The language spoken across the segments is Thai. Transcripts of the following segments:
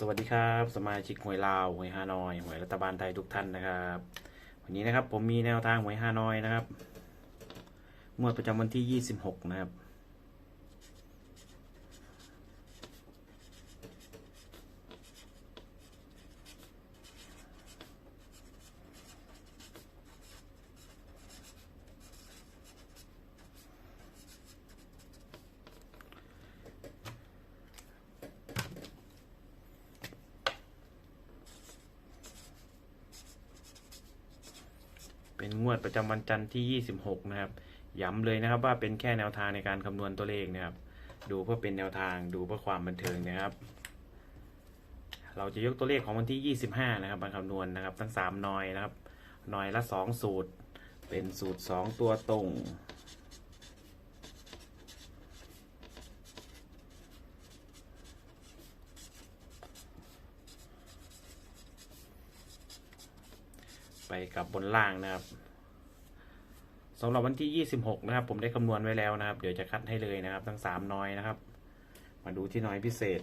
สวัสดีครับ สมาชิกหวยลาวหวยฮานอยหวยรัฐบาลไทยทุกท่านนะครับ วันนี้นะครับผมมีแนวทางหวยฮานอยนะครับงวดประจำวันที่ 26 นะครับ เป็นงวดประจำวันจันทร์ที่ 26 นะครับ ย้ำเลยนะครับว่าเป็นแค่แนวทางในการคำนวณตัวเลขนะครับ ดูเพื่อเป็นแนวทางดูเพื่อความบันเทิงนะครับ เราจะยกตัวเลขของวันที่ 25 นะครับมาคำนวณนะครับ ทั้ง 3 นอยนะครับนอยละ 2 สูตร เป็นสูตร 2 ตัวตรง ไปกับบนล่างนะครับสำหรับวันที่ 26 นะครับ ผมได้คำนวณไว้แล้วนะครับ เดี๋ยวจะคัดให้เลยนะครับ ทั้ง 3 น้อยนะครับ มาดูที่น้อยพิเศษ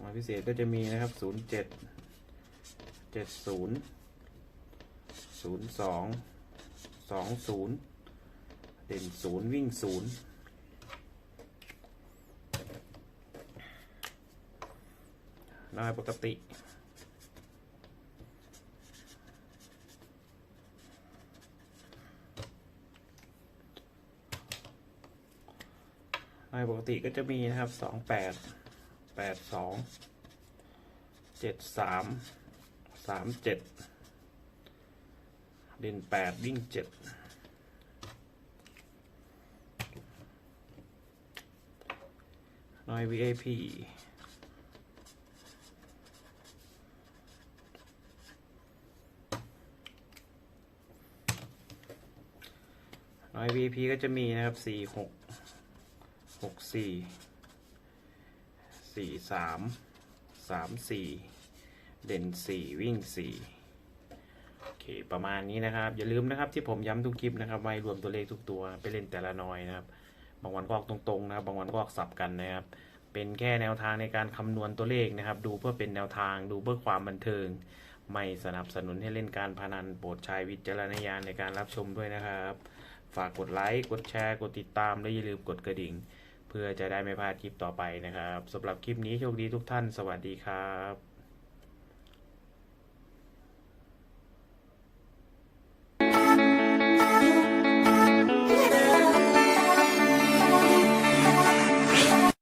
น้อยพิเศษก็จะมีนะครับ 07 70 02 สองศูนย์เด่นศูนย์วิ่งศูนย์น้อยปกติน้อยปกติก็จะมีนะครับสองแปดแปดสองเจ็ดสามสามเจ็ด เด่นแปดวิ่งเจ็ดน้อย VIP น้อย VIP ก็จะมีนะครับสี่หกหกสี่สี่สามสามสี่เด่นสี่วิ่งสี่ เคประมาณนี้นะครับ อย่าลืมนะครับที่ผมย้ำทุกคลิปนะครับไว้รวมตัวเลขทุกตัวไปเล่นแต่ละน้อยนะครับ บางวันก็ออกตรงๆนะครับ บางวันก็ออกสับกันนะครับ เป็นแค่แนวทางในการคำนวณตัวเลขนะครับ ดูเพื่อเป็นแนวทางดูเพื่อความบันเทิง ไม่สนับสนุนให้เล่นการพนันโปรดใช้วิจารณญาณในการรับชมด้วยนะครับ ฝากกดไลค์กดแชร์กดติดตามและอย่าลืมกดกระดิ่ง เพื่อจะได้ไม่พลาดคลิปต่อไปนะครับสำหรับคลิปนี้โชคดีทุกท่าน สวัสดีครับ